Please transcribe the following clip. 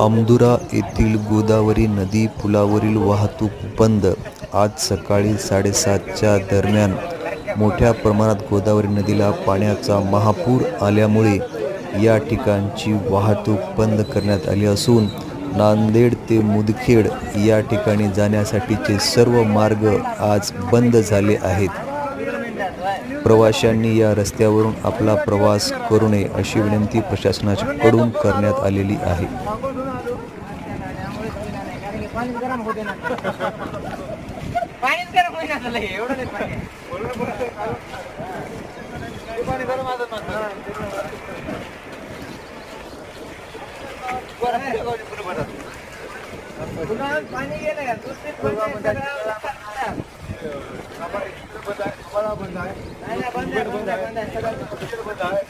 अमदुरा येथील गोदावरी नदी पुलावरील वाहतूक बंद. आज सकाळी साडेसातच्या दरम्यान मोठ्या प्रमाणात गोदावरी नदीला पाण्याचा महापूर आल्यामुळे या ठिकाणची वाहतूक बंद करण्यात आली असून नांदेड ते मुदखेड या ठिकाणी जाण्यासाठीचे सर्व मार्ग आज बंद झाले आहेत. प्रवाशांनी या रस्त्यावरून आपला प्रवास करू नये अशी विनंती प्रशासनाकडून करण्यात आलेली आहे. पाणीच પડા બંધાય બંધાય બંધાય બંધાય બંધાય